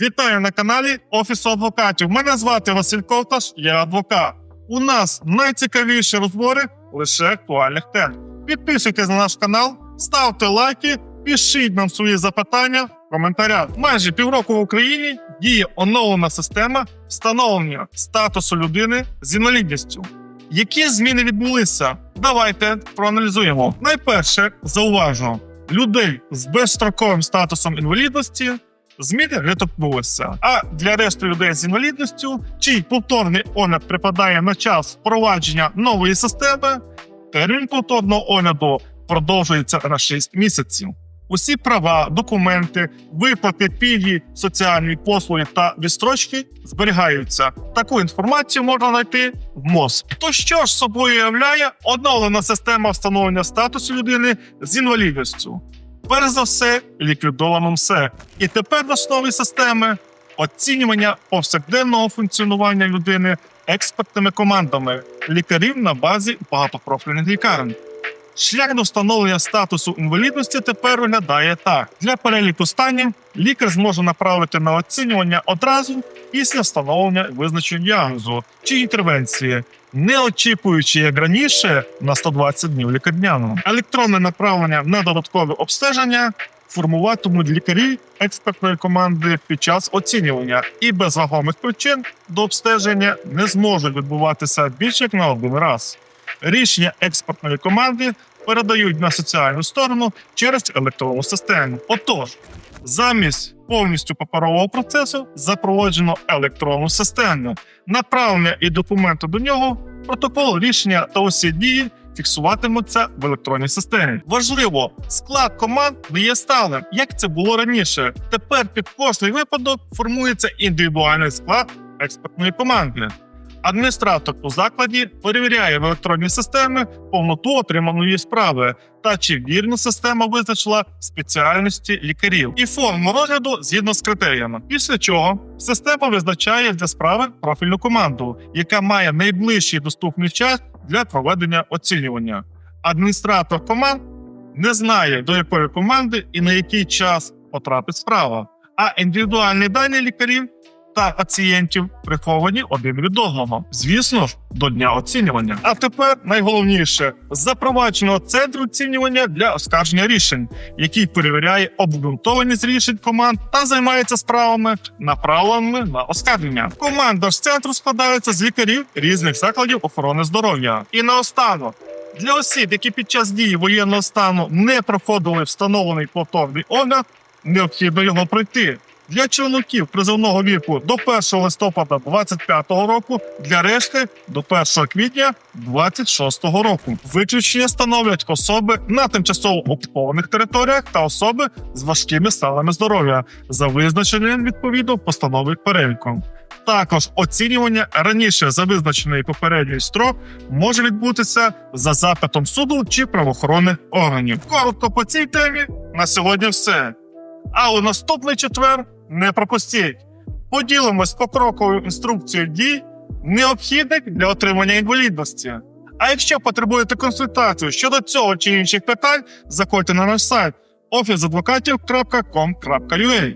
Вітаю на каналі Офісу адвокатів. Мене звати Василь Ковташ, я адвокат. У нас найцікавіші розбори лише актуальних тем. Підписуйтесь на наш канал, ставте лайки, пишіть нам свої запитання в коментарях. Майже півроку в Україні діє оновлена система встановлення статусу людини з інвалідністю. Які зміни відбулися? Давайте проаналізуємо. Найперше зауважу, людей з безстроковим статусом інвалідності зміни не. А для решти людей з інвалідністю, чий повторний огляд припадає на час впровадження нової системи, термін повторного огляду продовжується на 6 місяців. Усі права, документи, виплати, пільги, соціальні послуги та відстрочки зберігаються. Таку інформацію можна знайти в МОЗ. То що ж собою являє оновлена система встановлення статусу людини з інвалідністю? Перш за все, ліквідовано все. І тепер в основі системи оцінювання повсякденного функціонування людини експертними командами лікарів на базі багатопрофільних лікарень. Шлях до встановлення статусу інвалідності тепер виглядає так: для переліку станів лікар зможе направити на оцінювання одразу після встановлення визначення діагнозу чи інтервенції, не очікуючи як раніше на 120 днів лікарняного. Електронне направлення на додаткове обстеження формуватимуть лікарі експертної команди під час оцінювання, і без вагомих причин до обстеження не зможуть відбуватися більше як на один раз. Рішення експертної команди передають на соціальну сторону через електронну систему. Отож, замість повністю паперового процесу запроваджено електронну систему, направлення і документи до нього, протокол рішення та усі дії фіксуватимуться в електронній системі. Важливо, склад команд не є сталим, як це було раніше. Тепер під кожний випадок формується індивідуальний склад експертної команди. Адміністратор у закладі перевіряє в електронній системі повноту отриманої справи та чи вірно система визначила спеціальності лікарів і форму розгляду згідно з критеріями. Після чого система визначає для справи профільну команду, яка має найближчий доступний час для проведення оцінювання. Адміністратор команд не знає до якої команди і на який час потрапить справа. А індивідуальні дані лікарів та пацієнтів приховані один від одного. Звісно ж, до дня оцінювання. А тепер найголовніше запроваджено центр оцінювання для оскарження рішень, який перевіряє обґрунтованість рішень команд та займається справами, направленими на оскарження. Команда ж центру складається з лікарів різних закладів охорони здоров'я. І наостанок. Для осіб, які під час дії воєнного стану не проходили встановлений повторний огляд, необхідно його пройти. Для чоловіків призовного віку до 1 листопада 25 року, для решти до 1 квітня 26 року. Виключення становлять особи на тимчасово окупованих територіях та особи з важкими станами здоров'я за визначенням відповідно постанови переліку. Також оцінювання раніше за визначений попередній строк може відбутися за запитом суду чи правоохоронних органів. Коротко по цій темі на сьогодні все. А у наступний четвер не пропустіть. Поділимось покроковою інструкцією дій, необхідних для отримання інвалідності. А якщо потребуєте консультацію щодо цього чи інших питань, заходьте на наш сайт officeadvokatів.com.ua.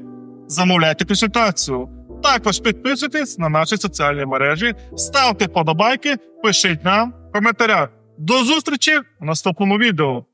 Замовляйте консультацію. Також підписуйтесь на наші соціальні мережі, ставте подобайки, пишіть нам в коментарях. До зустрічі в наступному відео.